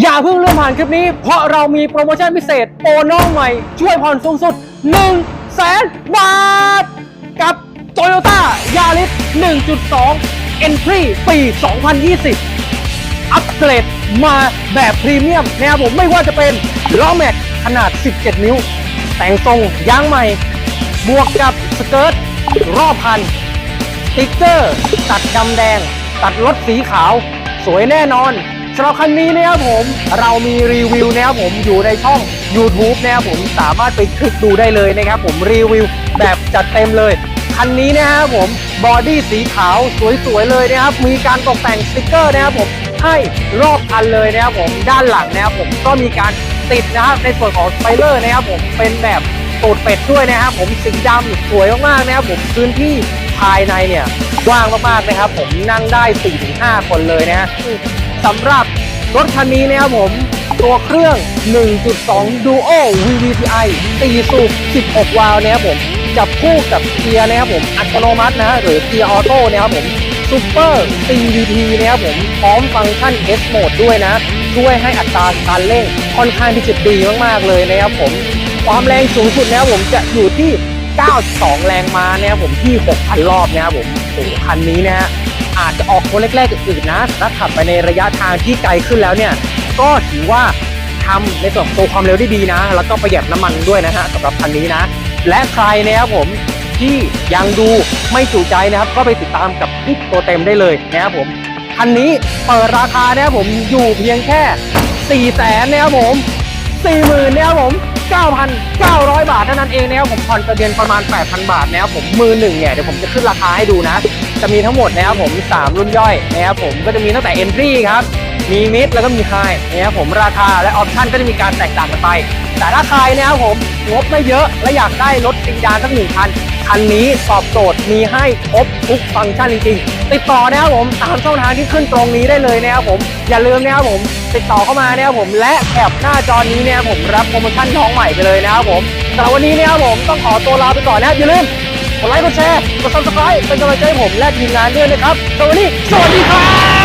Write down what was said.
อย่าเพิ่งเลื่อนผ่านคลิปนี้ เพราะเรามีโปรโมชั่นพิเศษโปรน้องใหม่ ช่วยผ่อนสูงสุด1 0 0 0 0แสนบาท กับ Toyota Yaris 1.2 Entry ปี 2020 อัปเกรดมาแบบพรีเมียมนะครับผมไม่ว่าจะเป็นล้อแม็กขนาด 17 นิ้ว แต่งทรงยางใหม่ บวกกับสเกิร์ตรอบพันติ๊กเกอร์ ตัดดำแดง ตัดรถสีขาว สวยแน่นอน สำหรับคันนี้นะครับผมเรามีรีวิวนะครับผมอยู่ในช่อง YouTube นะครับผมสามารถไปคลิกดูได้เลยนะครับผมรีวิวแบบจัดเต็มเลยคันนี้นะครับผมบอดี้สีขาวสวยๆเลยนะครับมีการตกแต่งสติกเกอร์นะครับผมให้รอบคันเลยนะครับผมด้านหลังนะครับผมก็มีการติดนะครับในส่วนของสไปเลอร์นะครับผมเป็นแบบตูดเป็ดด้วยนะครับผมสีดำสวยมากๆนะครับผมพื้นที่ภายในเนี่ยกว้างมากๆนะครับผมนั่งได้4-5คนเลยนะฮะ สำหรับรถคันนี้นะครับผม ตัวเครื่อง 1.2 Duo VVTi 4สูบ16 วาล์วนะครับผมจับคู่กับเกียร์นะครับผมอัตโนมัตินะฮะหรือเกียร์ออโต้นะครับผมซูเปอร์ CVT นะครับผมพร้อมฟังก์ชัน S Mode ด้วยนะ ช่วยให้อัตราการเร่งค่อนข้างที่จะดีมาก ๆ เลยนะครับผม ความแรงสูงสุดนะครับผมจะอยู่ที่ 92 แรงม้านะครับผมที่ 6,000 รอบนะครับผมโอ้คันนี้นะฮะ อาจจะออกตัวแรกๆอื่นๆนะถ้าขับไปในระยะทางที่ไกลขึ้นแล้วเนี่ย ก็ถือว่าทำในส่วนของตัวความเร็วได้ดีนะ แล้วก็ประหยัดน้ำมันด้วยนะฮะสำหรับคันนี้นะ และใครนะครับผมที่ยังดูไม่จุใจนะครับ ก็ไปติดตามกับคลิปตัวเต็มได้เลยนะครับผมคันนี้เปิดราคานะครับผมอยู่เพียงแค่ 4 แสนนะครับผม4 0,000นะครับผม 9,900 บาทเท่านั้นเองนะครับผมผ่อนประเดือนประมาณ 8,000 บาทนะครับผมมือหนึ่งเนี่ยเดี๋ยวผมจะขึ้นราคาให้ดูนะ จะมีทั้งหมดนะครับผม 3 รุ่นย่อยนะครับผมก็จะมีตั้งแต่ Entry ครับ มี Mid แล้วก็มี High นะครับผมราคาและออปชั่นก็จะมีการแตกต่างกันไป แต่ถ้าใครนะครับผมงบไม่เยอะและอยากได้รถซีดานสักหนึ่งคันคันนี้ตอบโจทย์มีให้ครบทุกฟังก์ชันจริงๆ ติดต่อนะครับผมตามช่องทางที่ขึ้นตรงนี้ได้เลยนะครับผมอย่าลืมนะครับผม ติดต่อเข้ามานะครับผมและแคปหน้าจอนี้นะครับผมรับโปรโมชั่นท้องใหม่ไปเลยนะครับผมสำหรับวันนี้นะครับผมต้องขอตัวลาไปก่อนนะอย่าลืม ดไลค์กดแชร์กด subscribe เป็นกำลังใจให้ผมและทีมงานด้วยนะครับสวัสดีสวัสดีครับ